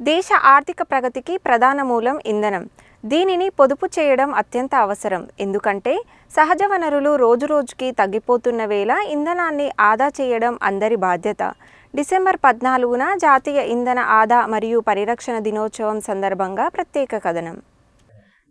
దేశ ఆర్థిక ప్రగతికి ప్రధాన మూలం ఇంధనం. దీనిని పొదుపు చేయడం అత్యంత అవసరం. ఎందుకంటే సహజ వనరులు రోజురోజుకి తగ్గిపోతున్న వేళ ఇంధనాన్ని ఆదా చేయడం అందరి బాధ్యత. డిసెంబర్ పద్నాలుగున జాతీయ ఇంధన ఆదా మరియు పరిరక్షణ దినోత్సవం సందర్భంగా ప్రత్యేక కథనం.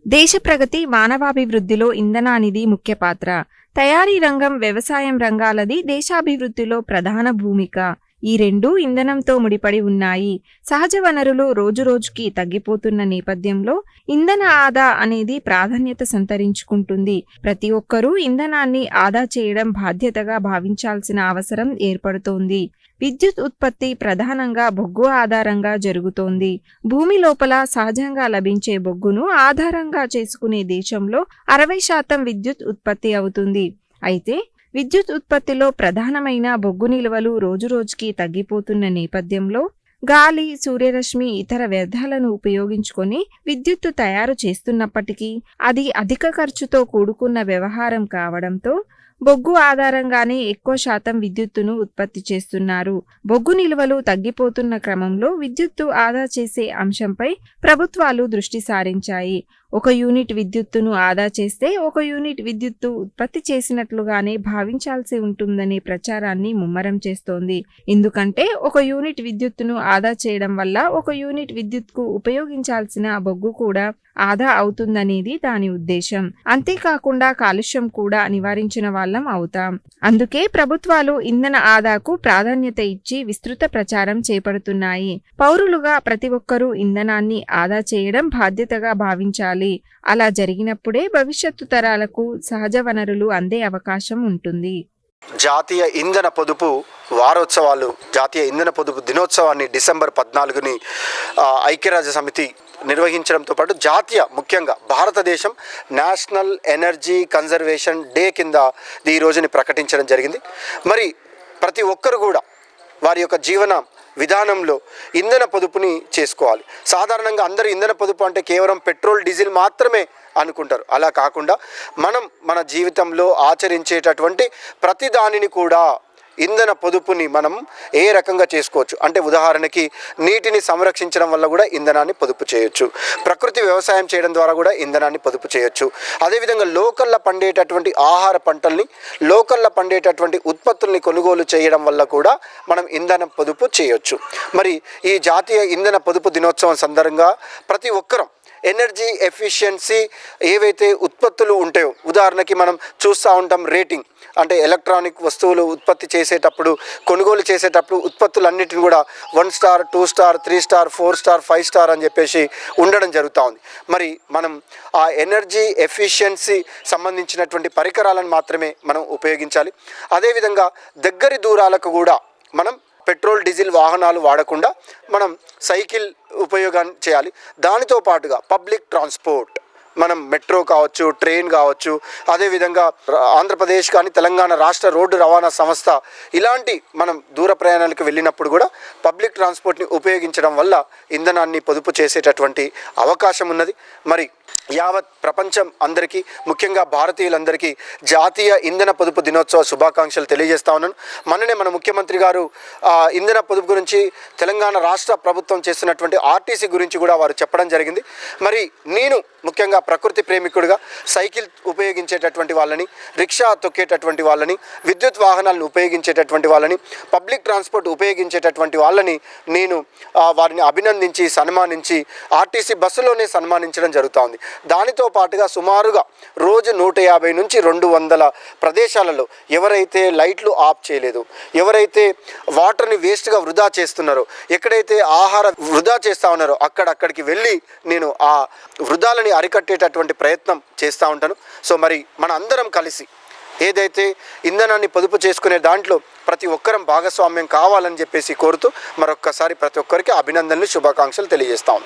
దేశ ప్రగతి మానవాభివృద్ధిలో ఇంధనానిది ముఖ్య పాత్ర. తయారీ రంగం వ్యవసాయం రంగాలది దేశాభివృద్ధిలో ప్రధాన భూమిక. ఈ రెండు ఇంధనంతో ముడిపడి ఉన్నాయి. సహజ వనరులు రోజురోజుకి తగ్గిపోతున్న నేపథ్యంలో ఇంధన ఆదా అనేది ప్రాధాన్యత సంతరించుకుంటుంది. ప్రతి ఒక్కరూ ఇంధనాన్ని ఆదా చేయడం బాధ్యతగా భావించాల్సిన అవసరం ఏర్పడుతోంది. విద్యుత్ ఉత్పత్తి ప్రధానంగా బొగ్గు ఆధారంగా జరుగుతోంది. భూమి లోపల సహజంగా లభించే బొగ్గును ఆధారంగా చేసుకునే దేశంలో అరవై శాతం విద్యుత్ ఉత్పత్తి అవుతుంది. అయితే విద్యుత్ ఉత్పత్తిలో ప్రధానమైన బొగ్గు నిల్వలు రోజురోజుకి తగ్గిపోతున్న నేపథ్యంలో గాలి సూర్యరశ్మి ఇతర వ్యర్థాలను ఉపయోగించుకొని విద్యుత్తు తయారు చేస్తున్నప్పటికీ అది అధిక ఖర్చుతో కూడుకున్న వ్యవహారం కావడంతో బొగ్గు ఆధారంగానే ఎక్కువ శాతం విద్యుత్తును ఉత్పత్తి చేస్తున్నారు. బొగ్గు నిల్వలు తగ్గిపోతున్న క్రమంలో విద్యుత్తు ఆదా చేసే అంశంపై ప్రభుత్వాలు దృష్టి సారించాయి. ఒక యూనిట్ విద్యుత్తును ఆదా చేస్తే ఒక యూనిట్ విద్యుత్తు ఉత్పత్తి చేసినట్లుగానే భావించాల్సి ఉంటుందనే ప్రచారాన్ని ముమ్మరం చేస్తోంది. ఎందుకంటే ఒక యూనిట్ విద్యుత్తును ఆదా చేయడం వల్ల ఒక యూనిట్ విద్యుత్కు ఉపయోగించాల్సిన బొగ్గు కూడా ఆదా అవుతుందనేది దాని ఉద్దేశం. అంతేకాకుండా కాలుష్యం కూడా నివారించిన వాళ్ళం అవుతాం. అందుకే ప్రభుత్వాలు ఇంధన ఆదాకు ప్రాధాన్యత ఇచ్చి విస్తృత ప్రచారం చేపడుతున్నాయి. పౌరులుగా ప్రతి ఒక్కరూ ఇంధనాన్ని ఆదా చేయడం బాధ్యతగా భావించాలి. అలా జరిగినప్పుడే భవిష్యత్తు తరాలకు సహజ వనరులు అందే అవకాశం ఉంటుంది. జాతీయ ఇంధన పొదుపు వారోత్సవాలు జాతీయ ఇంధన పొదుపు దినోత్సవాన్ని డిసెంబర్ పద్నాలుగుని ఐక్యరాజ్య సమితి నిర్వహించడంతో పాటు జాతీయ ముఖ్యంగా భారతదేశం నేషనల్ ఎనర్జీ కన్జర్వేషన్ డే కింద ఈ రోజుని ప్రకటించడం జరిగింది. మరి ప్రతి ఒక్కరు కూడా వారి యొక్క జీవన విధానంలో ఇంధన పొదుపుని చేసుకోవాలి. సాధారణంగా అందరూ ఇంధన పొదుపు అంటే కేవలం పెట్రోల్ డీజిల్ మాత్రమే అనుకుంటారు. అలా కాకుండా మనం మన జీవితంలో ఆచరించేటటువంటి ప్రతి దానిని కూడా ఇంధన పొదుపుని మనం ఏ రకంగా చేసుకోవచ్చు? అంటే ఉదాహరణకి నీటిని సంరక్షించడం వల్ల కూడా ఇంధనాన్ని పొదుపు చేయొచ్చు. ప్రకృతి వ్యవసాయం చేయడం ద్వారా కూడా ఇంధనాన్ని పొదుపు చేయొచ్చు. అదేవిధంగా లోకల్లో పండేటటువంటి ఆహార పంటల్ని లోకల్లో పండేటటువంటి ఉత్పత్తుల్ని కొనుగోలు చేయడం వల్ల కూడా మనం ఇంధన పొదుపు చేయొచ్చు. మరి ఈ జాతీయ ఇంధన పొదుపు దినోత్సవం సందర్భంగా ప్రతి ఒక్కరం ఎనర్జీ ఎఫిషియన్సీ ఏవైతే ఉత్పత్తులు ఉంటాయో ఉదాహరణకి మనం చూస్తూ ఉంటాం రేటింగ్. అంటే ఎలక్ట్రానిక్ వస్తువులు ఉత్పత్తి చేసేటప్పుడు కొనుగోలు చేసేటప్పుడు ఉత్పత్తులన్నిటిని కూడా one star two star three star four star five star అని చెప్పేసి ఉండడం జరుగుతూ ఉంది మరి మనం ఆ ఎనర్జీ ఎఫిషియన్సీ సంబంధించినటువంటి పరికరాలను మాత్రమే మనం ఉపయోగించాలి. అదేవిధంగా దగ్గరి దూరాలకు కూడా మనం పెట్రోల్ డీజిల్ వాహనాలు వాడకుండా మనం సైకిల్ ఉపయోగం చేయాలి. దానితో పాటుగా పబ్లిక్ ట్రాన్స్పోర్ట్ మనం మెట్రో కావచ్చు ట్రైన్ కావచ్చు అదేవిధంగా ఆంధ్రప్రదేశ్ కానీ తెలంగాణ రాష్ట్ర రోడ్డు రవాణా సంస్థ ఇలాంటి మనం దూర ప్రయాణాలకు వెళ్ళినప్పుడు కూడా పబ్లిక్ ట్రాన్స్పోర్ట్ని ఉపయోగించడం వల్ల ఇంధనాన్ని పొదుపు చేసేటటువంటి అవకాశం ఉన్నది. మరి యావత్ ప్రపంచం అందరికీ ముఖ్యంగా భారతీయులందరికీ జాతీయ ఇంధన పొదుపు దినోత్సవ శుభాకాంక్షలు తెలియజేస్తా ఉన్నాను. మొన్ననే మన ముఖ్యమంత్రి గారు ఇంధన పొదుపు గురించి తెలంగాణ రాష్ట్ర ప్రభుత్వం చేస్తున్నటువంటి ఆర్టీసీ గురించి కూడా వారు చెప్పడం జరిగింది. మరి నేను ముఖ్యంగా ప్రకృతి ప్రేమికుడిగా సైకిల్ ఉపయోగించేటటువంటి వాళ్ళని రిక్షా తొక్కేటటువంటి వాళ్ళని విద్యుత్ వాహనాలను ఉపయోగించేటటువంటి వాళ్ళని పబ్లిక్ ట్రాన్స్పోర్ట్ ఉపయోగించేటటువంటి వాళ్ళని నేను వారిని అభినందించి సన్మానించి ఆర్టీసీ బస్సులోనే సన్మానించడం జరుగుతూ ఉంది. దానితో పాటుగా సుమారుగా రోజు నూట యాభై నుంచి రెండు వందల ప్రదేశాలలో ఎవరైతే లైట్లు ఆఫ్ చేయలేదు ఎవరైతే వాటర్ని వేస్ట్గా వృధా చేస్తున్నారో ఎక్కడైతే ఆహార వృధా చేస్తూ ఉన్నారో అక్కడక్కడికి వెళ్ళి నేను ఆ వృధాలని అరికట్టేటటువంటి ప్రయత్నం చేస్తూ ఉంటాను. సో మరి మన అందరం కలిసి ఏదైతే ఇంధనాన్ని పొదుపు చేసుకునే దాంట్లో ప్రతి ఒక్కరం భాగస్వామ్యం కావాలని చెప్పేసి కోరుతూ మరొక్కసారి ప్రతి ఒక్కరికి అభినందనలు శుభాకాంక్షలు తెలియజేస్తా ఉన్నాను.